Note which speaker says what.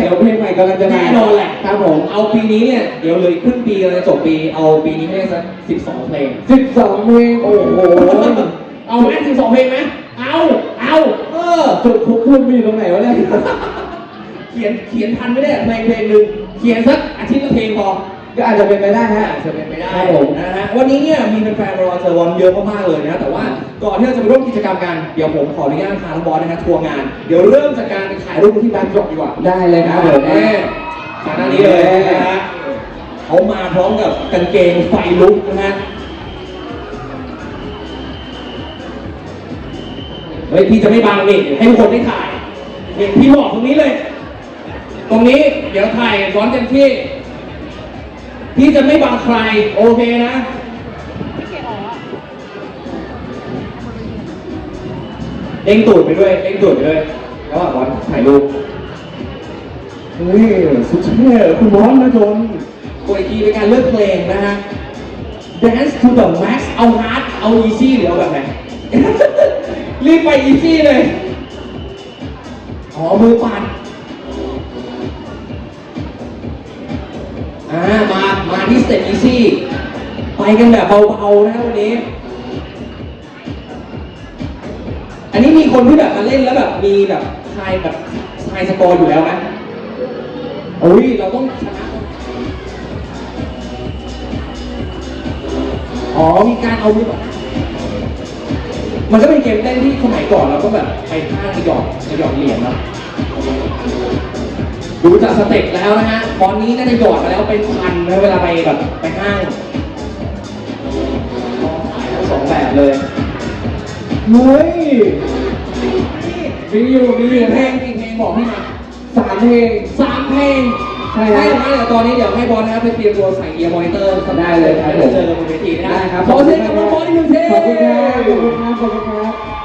Speaker 1: เดี๋ยวเพลงใหม่กำลังจะมา
Speaker 2: แน่นอนแหละ
Speaker 1: ครับผม
Speaker 2: เอาปีนี้เนี่ยเดี๋ยวเหลยครึ่งปีเราจะจบปี เอาปีนี้ให้ได้สักสิบสองเพลง
Speaker 1: 12เพลงโอ้โห
Speaker 2: เอาไหมสิบสองเพลงไหมเอาเอาเออ
Speaker 1: จุดคุกคุณมีตรงไหนวะเนี่ย
Speaker 2: เขียนเขียนทันไม่ได้เพลงเพลงหนึ่งเขียนสักอาทิตย์ละเพลงพอ
Speaker 1: ก็อาจจะเป็นไปได้ฮะ
Speaker 2: อาจจะเป็นไปได้
Speaker 1: ครับผม
Speaker 2: นะฮะวันนี้เนี่ยมีแฟนๆรอเจอบอลเยอะมากๆเลยนะแต่ว่าก่อนที่เราจะไปร่วมกิจกรรมกันเดี๋ยวผมขออนุญาตพาน้องบอลนะฮะทัวร์งาน เดี๋ยวเริ่มจากการถ่ายรูปที่แบ็คดรอปดีกว่า
Speaker 1: ได้เลยครับผม
Speaker 2: แน่ทางด้านนี้เลยนะฮะเขามาพร้อมกับกางเกงไฟลุกนะฮะเฮ้ยพี่จะไม่บังนี่ให้ทุกคนได้ถ่ายนี่พี่บอกตรงนี้เลย ตรงนี้เดี๋ยวถ่ายซ้อนเต็มที่ พี่จะไม่บังใคร โอเคนะเด้งตูดไปด้วยเด้งตูดไปด้วยระหว่างบอลถ่ายรูป
Speaker 1: เฮ้ยสุดเท่คุณร้อนนะจน
Speaker 2: ตัวอีกทีเป็นการเลือกเพลงนะฮะ Dance to the max เอา hard เอา easy หรือเอาแบบไหน รีบไป easy เลยอ๋อมือปั่นอ่ามา มาที่สเต็ป easy ไปกันแบบเบาๆนะวันนี้ อันนี้มีคนที่แบบมาเล่นแล้วแบบมีแบบทายแบบทายสกอร์อยู่แล้วไหมโอ้ยเราต้องชนะอ๋อมีการเอามือแบบมันก็เป็นเกมเต้นที่สมัยก่อนเราก็แบบไปห้างไปหยอดไปหยอดเหรียญเนาะ ดูจากสเต็ปแล้วนะฮะตอนนี้น่าจะหยอดมาแล้วเป็นพันนะเวลาไปแบบไปห้างลองขายทั้งสองแบบเลย
Speaker 1: เฮ้ย
Speaker 2: มีอยู่มีอยู่เพลงกี่เพลงบอกพี่มา
Speaker 1: สามเพลง
Speaker 2: สามเพลง
Speaker 1: ใช่ครับ
Speaker 2: ให้นะเดี๋ยวตอนนี้เดี๋ยวให้บอลนะครับไปเตรียมตัวใส่เอียร์มอนิเตอร์
Speaker 1: ได้เลยครับผม
Speaker 2: เจอกันบนเวทีนะ
Speaker 1: ได้ครับ
Speaker 2: ขอเสียงกับน้องบอลอีกหนึ่งเพลง
Speaker 1: ขอบคุณครับขอบคุณครับขอบคุณครับ